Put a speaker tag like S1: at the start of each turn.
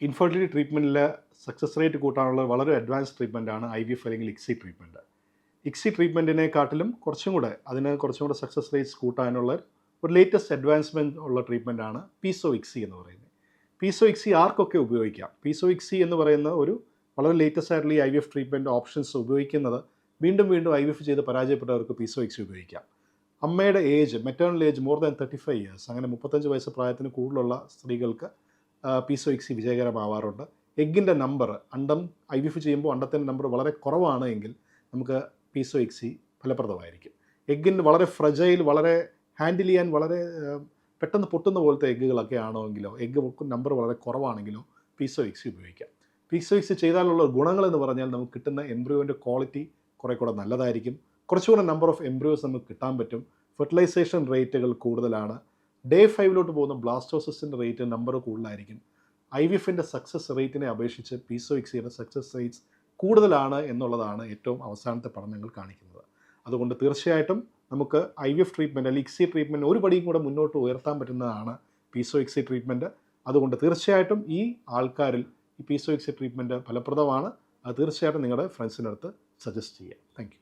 S1: Infertility ട്രീറ്റ്മെന്റിലെ success rate കൂട്ടാനുള്ള വളരെ advance treatment ആണ് ഐ വി എഫ് അല്ലെങ്കിൽ ഇക്സി ട്രീറ്റ്മെന്റ് ഇക്സി ട്രീറ്റ്മെന്റിനെക്കാട്ടിലും കുറച്ചും കൂടെ അതിന് കുറച്ചും കൂടെ സക്സസ് റേറ്റ്സ് കൂട്ടാനുള്ള ഒരു ലേറ്റസ്റ്റ് അഡ്വാൻസ്മെന്റ് ഉള്ള ട്രീറ്റ്മെന്റ് ആണ് പീസോ ഇക്സി എന്ന് പറയുന്നത്. പീസോ ഇക്സി ആർക്കൊക്കെ ഉപയോഗിക്കാം? പീസോ ഇക്സി എന്ന് പറയുന്ന ഒരു വളരെ ലേറ്റസ്റ്റ് ആയിട്ടുള്ള ഈ I V F treatment options ഉപയോഗിക്കുന്നത് വീണ്ടും വീണ്ടും ഐ വി എഫ് ചെയ്ത് പരാജയപ്പെട്ടവർക്ക് പീസോ ഇക്സി ഉപയോഗിക്കാം. അമ്മയുടെ age maternal age more than thirty five years അങ്ങനെ മുപ്പത്തഞ്ച് വയസ്സ് പ്രായത്തിന് കൂടുതലുള്ള സ്ത്രീകൾക്ക് പീസോ എക്സി വിജയകരമാവാറുണ്ട്. എഗ്ഗിന്റെ നമ്പർ അണ്ടം ഐ വിഫ് ചെയ്യുമ്പോൾ അണ്ടത്തിന്റെ നമ്പർ വളരെ കുറവാണ് എങ്കിൽ നമുക്ക് പീസോ എക്സി ഫലപ്രദമായിരിക്കും. എഗ്ഗിന് വളരെ ഫ്രജൈൽ വളരെ ഹാൻഡിൽ ചെയ്യാൻ വളരെ പെട്ടെന്ന് പൊട്ടുന്ന പോലത്തെ എഗ്ഗുകളൊക്കെ ആണെങ്കിലോ എഗ്ഗ് നമ്പർ വളരെ കുറവാണെങ്കിലോ പീസോ എക്സി ഉപയോഗിക്കാം. പീസോ എക്സി ചെയ്താലുള്ള ഗുണങ്ങൾ എന്ന് പറഞ്ഞാൽ നമുക്ക് കിട്ടുന്ന എംബ്രിയോന്റെ ക്വാളിറ്റി കുറേ കൂടെ നല്ലതായിരിക്കും. കുറച്ചുകൂടെ നമ്പർ ഓഫ് എംബ്രിയോസ് നമുക്ക് കിട്ടാൻ പറ്റും. ഫെർട്ടിലൈസേഷൻ റേറ്റുകൾ കൂടുതലാണ്. ഡേ ഫൈവിലോട്ട് പോകുന്ന ബ്ലാസ്റ്റോസിന്റെ റേറ്റ് നമ്പർ കൂടുതലായിരിക്കും. ഐ വി എഫിന്റെ സക്സസ് റേറ്റിനെ അപേക്ഷിച്ച് പീസോ എക്സിയുടെ സക്സസ് റേറ്റ്സ് കൂടുതലാണ് എന്നുള്ളതാണ് ഏറ്റവും അവസാനത്തെ പഠനങ്ങൾ കാണിക്കുന്നത്. അതുകൊണ്ട് തീർച്ചയായിട്ടും നമുക്ക് ഐ വി എഫ് ട്രീറ്റ്മെന്റ് അല്ലെങ്കിൽ ഇക്സി ട്രീറ്റ്മെന്റ് ഒരു പടിയും കൂടെ മുന്നോട്ട് ഉയർത്താൻ പറ്റുന്നതാണ് പീസോ എക്സി ട്രീറ്റ്മെന്റ് അതുകൊണ്ട് തീർച്ചയായിട്ടും ഈ ആൾക്കാരിൽ ഈ പീസോ എക്സി ട്രീറ്റ്മെന്റ് ഫലപ്രദമാണ്. അത് തീർച്ചയായിട്ടും നിങ്ങളുടെ ഫ്രണ്ട്സിനടുത്ത് സജസ്റ്റ് ചെയ്യുക താങ്ക്